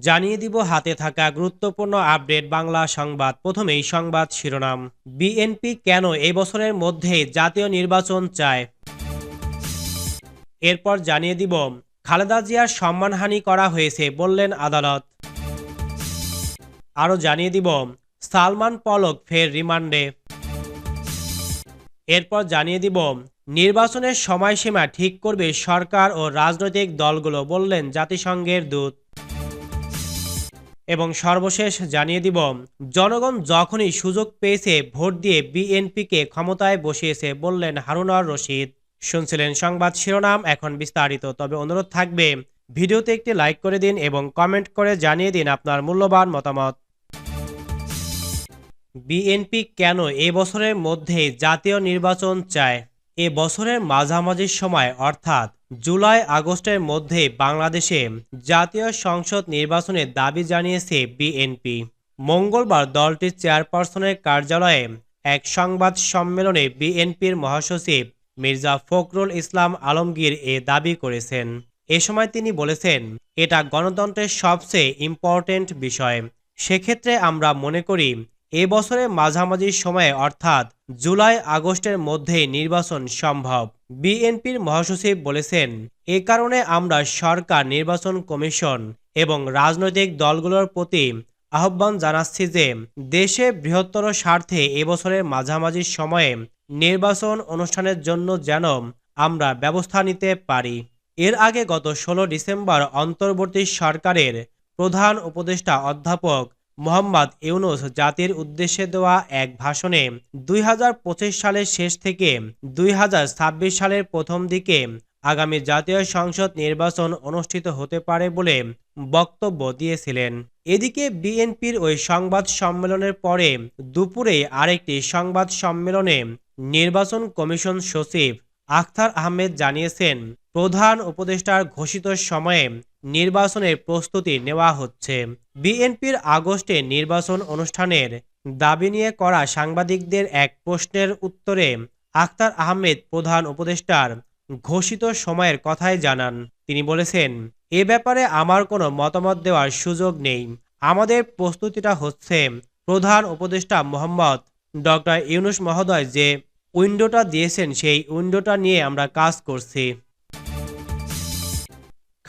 জানিয়ে দিব হাতে থাকা গুরুত্বপূর্ণ আপডেট বাংলা সংবাদ। প্রথমেই সংবাদ শিরোনাম। বিএনপি কেন এই বছরের মধ্যে জাতীয় নির্বাচন চায়? এরপর জানিয়ে দিব, খালেদা জিয়ার সম্মানহানি করা হয়েছে বললেন আদালত। আরও জানিয়ে দিব, সালমান পলক ফের রিমান্ডে। এরপর জানিয়ে দিব, নির্বাচনের সময়সীমা ঠিক করবে সরকার ও রাজনৈতিক দলগুলো বললেন জাতিসংঘের দূত। এবং সর্বশেষ জানিয়ে দিব, জনগণ যখনই সুযোগ পেয়েছে ভোট দিয়ে বিএনপিকে ক্ষমতায় বসিয়েছে বললেন হারুনার রশিদ। শুনছিলেন সংবাদ শিরোনাম, এখন বিস্তারিত। তবে অনুরোধ থাকবে, ভিডিওতে একটি লাইক করে দিন এবং কমেন্ট করে জানিয়ে দিন আপনার মূল্যবান মতামত। বিএনপি কেন এ বছরের মধ্যে জাতীয় নির্বাচন চায়? এ বছরের মাঝামাঝি সময়, অর্থাৎ জুলাই আগস্টের মধ্যে বাংলাদেশে জাতীয় সংসদ নির্বাচনের দাবি জানিয়েছে বিএনপি। মঙ্গলবার দলটির চেয়ারপারসনের কার্যালয়ে এক সংবাদ সম্মেলনে বিএনপির মহাসচিব মির্জা ফখরুল ইসলাম আলমগীর এ দাবি করেছেন। এ সময় তিনি বলেছেন, এটা গণতন্ত্রের সবচেয়ে ইম্পর্টেন্ট বিষয়। সেক্ষেত্রে আমরা মনে করি এ বছরের মাঝামাঝি সময়ে, অর্থাৎ জুলাই আগস্টের মধ্যে নির্বাচন সম্ভব। বিএনপির মহাসচিব বলেছেন, এ কারণে আমরা সরকার, নির্বাচন কমিশন এবং রাজনৈতিক দলগুলোর প্রতি আহ্বান জানাচ্ছি যে, দেশে বৃহত্তর স্বার্থে এবছরের মাঝামাঝি সময়ে নির্বাচন অনুষ্ঠানের জন্য যেন আমরা ব্যবস্থা নিতে পারি। এর আগে গত ষোলো ডিসেম্বর অন্তর্বর্তী সরকারের প্রধান উপদেষ্টা অধ্যাপক মোহাম্মদ ইউনুস জাতির উদ্দেশ্যে দেওয়া এক ভাষণে দুই হাজার পঁচিশ সালের শেষ থেকে দুই হাজার ছাব্বিশ সালের প্রথম দিকে আগামী জাতীয় সংসদ নির্বাচন অনুষ্ঠিত হতে পারে বলে বক্তব্য দিয়েছিলেন। এদিকে বিএনপির ওই সংবাদ সম্মেলনের পরে দুপুরে আরেকটি সংবাদ সম্মেলনে নির্বাচন কমিশন সচিব আখতার আহমেদ জানিয়েছেন, প্রধান উপদেষ্টার ঘোষিত সময়ে নির্বাচনের প্রস্তুতি নেওয়া হচ্ছে। বিএনপির আগস্টে নির্বাচন অনুষ্ঠানের দাবি নিয়ে করা সাংবাদিকদের এক প্রশ্নের উত্তরে আখতার আহমেদ প্রধান উপদেষ্টার ঘোষিত সময়ের কথাই জানান। তিনি বলেছেন, এ ব্যাপারে আমার কোনো মতামত দেওয়ার সুযোগ নেই। আমাদের প্রস্তুতিটা হচ্ছে প্রধান উপদেষ্টা মোহাম্মদ ডক্টর ইউনুস মহোদয় যে উইন্ডোটা দিয়েছেন, সেই উইন্ডোটা নিয়ে আমরা কাজ করছি।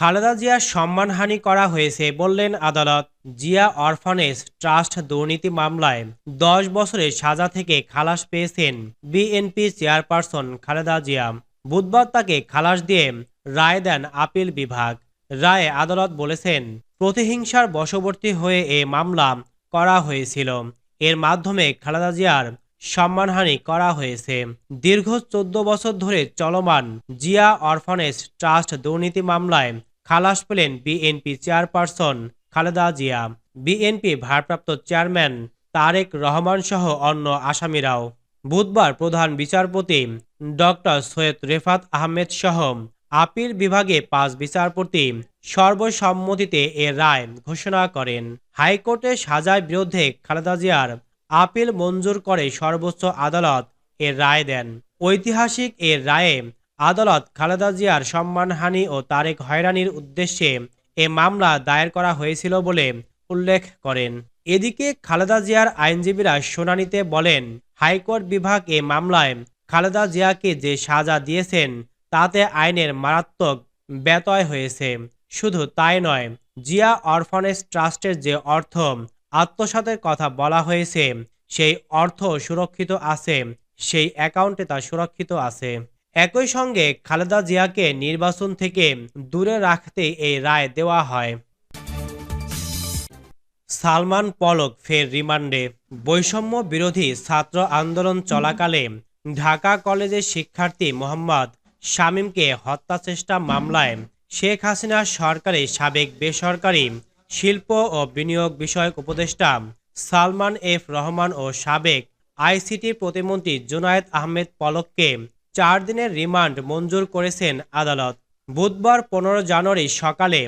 খালেদা জিয়ার সম্মানহানি করা হয়েছে বললেন আদালত। জিয়া অরফানেজ ট্রাস্ট দুর্নীতি মামলায় দশ বছরের সাজা থেকে খালাস পেয়েছেন বিএনপি চেয়ারপারসন খালেদা জিয়া। বুধবার তাকে খালাস দিয়ে রায় দেন আপিল বিভাগ। রায়ে আদালত বলেছেন, প্রতিহিংসার বশবর্তী হয়ে এ মামলা করা হয়েছিল। এর মাধ্যমে খালেদা জিয়ার সম্মানহানি করা হয়েছে। দীর্ঘ চোদ্দ বছর ধরে চলমান জিয়া অরফানেজ ট্রাস্ট দুর্নীতি মামলায় খালাস পেলেন BNP chairperson Khaleda Zia. BNP ভারপ্রাপ্ত চেয়ারম্যান তারেক রহমান সহ অন্য আসামিরাও। বুধবার প্রধান বিচারপতি ডক্টর সৈয়দ রেফাত আহমেদ সহ আপিল বিভাগে পাঁচ বিচারপতি সর্বসম্মতিতে এ রায় ঘোষণা করেন। হাইকোর্টে সাজার বিরুদ্ধে খালেদা জিয়ার আপিল মঞ্জুর করে সর্বোচ্চ আদালত এর রায় দেন। ঐতিহাসিক এর রায়ে আদালত খালেদা জিয়ার সম্মানহানি ও তারেক হয়রানির উদ্দেশ্যে এ মামলা দায়ের করা হয়েছিল বলে উল্লেখ করেন। এদিকে খালেদা জিয়ার আইনজীবীরা শুনানিতে বলেন, হাইকোর্ট বিভাগ এ মামলায় খালেদা জিয়াকে যে সাজা দিয়েছেন, তাতে আইনের মারাত্মক ব্যতয় হয়েছে। শুধু তাই নয়, জিয়া অরফানেজ ট্রাস্টের যে অর্থ আত্মসাতের কথা বলা হয়েছে, সেই অর্থ সুরক্ষিত আছে, সেই অ্যাকাউন্টে তা সুরক্ষিত আছে। একই সঙ্গে খালেদা জিয়াকে নির্বাচন থেকে দূরে রাখতে এই রায় দেওয়া হয়। সালমান পলক ফের রিমান্ডে। বৈষম্য বিরোধী ছাত্র আন্দোলন চলাকালে ঢাকা কলেজের শিক্ষার্থী মোহাম্মদ শামীমকে হত্যা চেষ্টা মামলায় শেখ হাসিনা সরকারি সাবেক বেসরকারি শিল্প ও বিনিয়োগ বিষয়ক উপদেষ্টা সালমান এফ রহমান ও সাবেক আইসিটি প্রতিমন্ত্রী জুনায়েদ আহমেদ পলককে চার দিনের রিমান্ড মঞ্জুর করেছেন আদালত। বুধবার পনেরো জানুয়ারি সকালে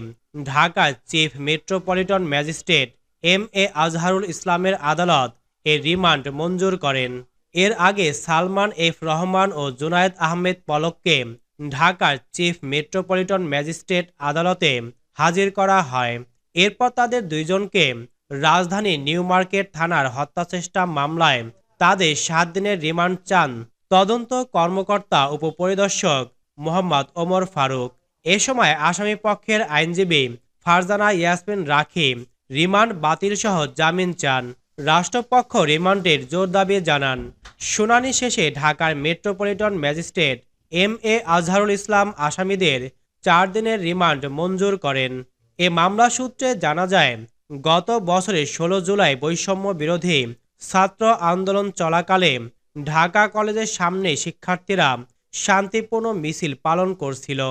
Dhaka chief metropolitan magistrate M A Azharul ইসলামের আদালত এর রিমান্ড মঞ্জুর করেন। এর আগে সালমান এফ রহমান ও জুনায়েদ আহমেদ পলককে ঢাকার চিফ মেট্রোপলিটন ম্যাজিস্ট্রেট আদালতে হাজির করা হয়। এরপর তাদের দুইজনকে রাজধানী নিউ মার্কেট থানার হত্যাচেষ্টা মামলায় তাদের সাত দিনের রিমান্ড চান তদন্ত কর্মকর্তা উপপরিদর্শক মোহাম্মদ ওমর ফারুক। এ সময় আসামি পক্ষের আইনজীবী ফারজানা ইয়াসমিন রাখি রিমান্ড বাতিল সহ জামিন চান। রাষ্ট্রপক্ষ রিমান্ডের জোর দাবি জানান। শুনানি শেষে ঢাকার metropolitan magistrate M A Azharul Islam আসামিদের চার দিনের রিমান্ড মঞ্জুর করেন। এ মামলা সূত্রে জানা যায়, গত বছরের ষোলো জুলাই বৈষম্য বিরোধী ছাত্র আন্দোলন চলাকালে ঢাকা কলেজের সামনে শিক্ষার্থীরা শান্তিপূর্ণ মিছিল পালন করছিল।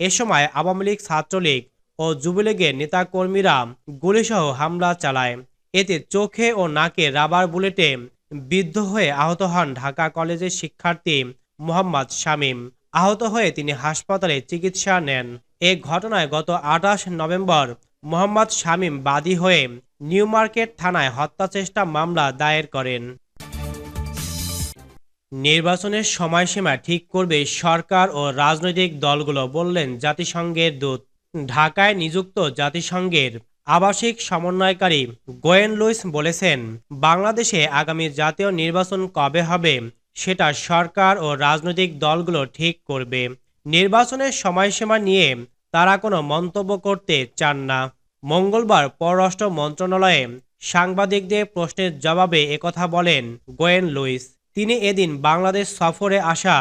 এ সময় আওয়ামী লীগ, ছাত্রলীগ ও যুবলীগের নেতাকর্মীরা গুলিসহ হামলা চালায়। এতে চোখে ও নাকে রাবার বুলেটে বিদ্ধ হয়ে আহত হন ঢাকা কলেজের শিক্ষার্থী মোহাম্মদ শামীম। আহত হয়ে তিনি হাসপাতালে চিকিৎসা নেন। এ ঘটনায় গত আঠাশ নভেম্বর মোহাম্মদ শামীম বাদী হয়ে নিউ মার্কেট থানায় হত্যাচেষ্টা মামলা দায়ের করেন। নির্বাচনের সময়সীমা ঠিক করবে সরকার ও রাজনৈতিক দলগুলো বললেন জাতিসংঘের দূত। ঢাকায় নিযুক্ত জাতিসংঘের আবাসিক সমন্বয়কারী গোয়েন লুইস বলেছেন, বাংলাদেশে আগামী জাতীয় নির্বাচন কবে হবে সেটা সরকার ও রাজনৈতিক দলগুলো ঠিক করবে। নির্বাচনের সময়সীমা নিয়ে তারা কোনো মন্তব্য করতে চান না। মঙ্গলবার পররাষ্ট্র মন্ত্রণালয়ে সাংবাদিকদের প্রশ্নের জবাবে একথা বলেন গোয়েন লুইস। তিনি এদিন বাংলাদেশ সফরে আসা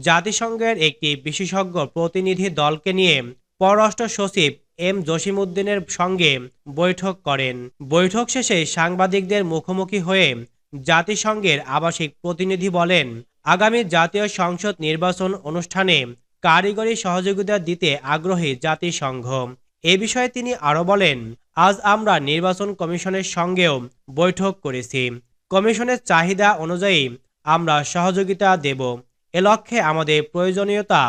জাতিসংঘের একটি বিশেষজ্ঞ প্রতিনিধি দলকে নিয়ে পররাষ্ট্র সচিব এম জসিমউদ্দিনের সঙ্গে বৈঠক করেন। বৈঠক শেষে সাংবাদিকদের মুখোমুখি হয়ে জাতিসংঘের আবাসিক প্রতিনিধি বলেন, আগামী জাতীয় সংসদ নির্বাচন অনুষ্ঠানে কারিগরি সহযোগিতা দিতে আগ্রহী জাতিসংঘ। এ বিষয়ে তিনি আরও বলেন, আজ আমরা নির্বাচন কমিশনের সঙ্গেও বৈঠক করেছি। কমিশনের চাহিদা অনুযায়ী আমরা সহযোগিতা দেব। এ লক্ষ্যে আমাদের প্রয়োজনীয়তা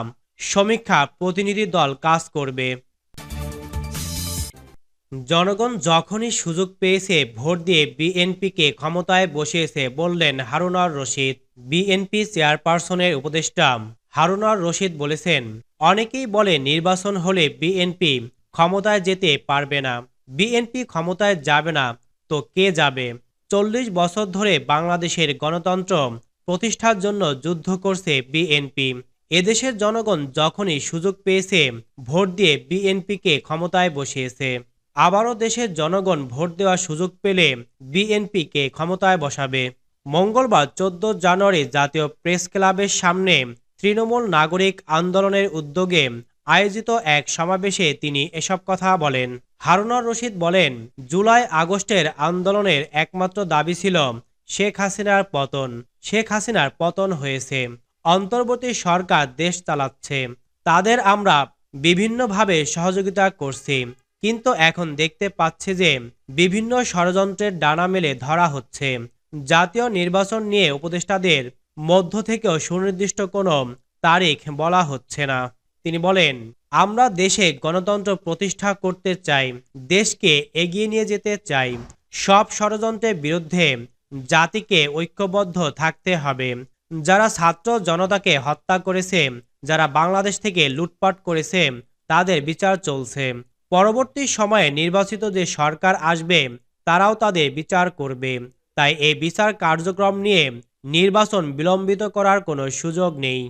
সমীক্ষা প্রতিনিধি দল কাজ করবে। জনগণ যখনই সুযোগ পেয়েছে, ভোট দিয়ে বিএনপিকে ক্ষমতায় বসিয়েছে বললেন হারুনার রশিদ। বিএনপি চেয়ারপারসনের উপদেষ্টা হারুনার রশিদ বলেছেন, অনেকেই বলে নির্বাচন হলে বিএনপি ক্ষমতায় যেতে পারবে না। বিএনপি ক্ষমতায় যাবে না, তো কে যাবে? চল্লিশ বছর ধরে বাংলাদেশের গণতন্ত্র প্রতিষ্ঠার জন্য যুদ্ধ করছে বিএনপি। এদেশের জনগণ যখনই সুযোগ পেয়েছে, ভোট দিয়ে বিএনপিকে ক্ষমতায় বসিয়েছে। আবারও দেশের জনগণ ভোট দেওয়ার সুযোগ পেলে বিএনপিকে ক্ষমতায় বসাবে। মঙ্গলবার চোদ্দ জানুয়ারি জাতীয় প্রেস ক্লাবের সামনে তৃণমূল নাগরিক আন্দোলনের উদ্যোগে আয়োজিত এক সমাবেশে তিনি এসব কথা বলেন। হারুনার রশিদ বলেন, জুলাই, আগস্টের আন্দোলনের একমাত্র দাবি ছিল শেখ হাসিনার পতন। শেখ হাসিনার পতন হয়েছে। অন্তর্বর্তী সরকার দেশ চালাচ্ছে। তাদের আমরা বিভিন্নভাবে সহযোগিতা করছি। কিন্তু এখন দেখতে পাচ্ছে যে বিভিন্ন ষড়যন্ত্রের ডানা মেলে ধরা হচ্ছে। জাতীয় নির্বাচন নিয়ে উপদেষ্টাদের মধ্য থেকেও সুনির্দিষ্ট কোনো তারিখ বলা হচ্ছে না। তিনি বলেন আমরা দেশে গণতন্ত্র প্রতিষ্ঠা করতে চাই, দেশকে এগিয়ে নিয়ে যেতে চাই। সব ষড়যন্ত্রের বিরুদ্ধে জাতিকে ঐক্যবদ্ধ থাকতে হবে। যারা ছাত্র জনতাকে হত্যা করেছে, যারা বাংলাদেশ থেকে লুটপাট করেছে, তাদের বিচার চলছে। পরবর্তী সময়ে নির্বাচিত যে সরকার আসবে, তারাও তাদের বিচার করবে। তাই এই বিচার কার্যক্রম নিয়ে নির্বাচন বিলম্বিত করার কোনো সুযোগ নেই।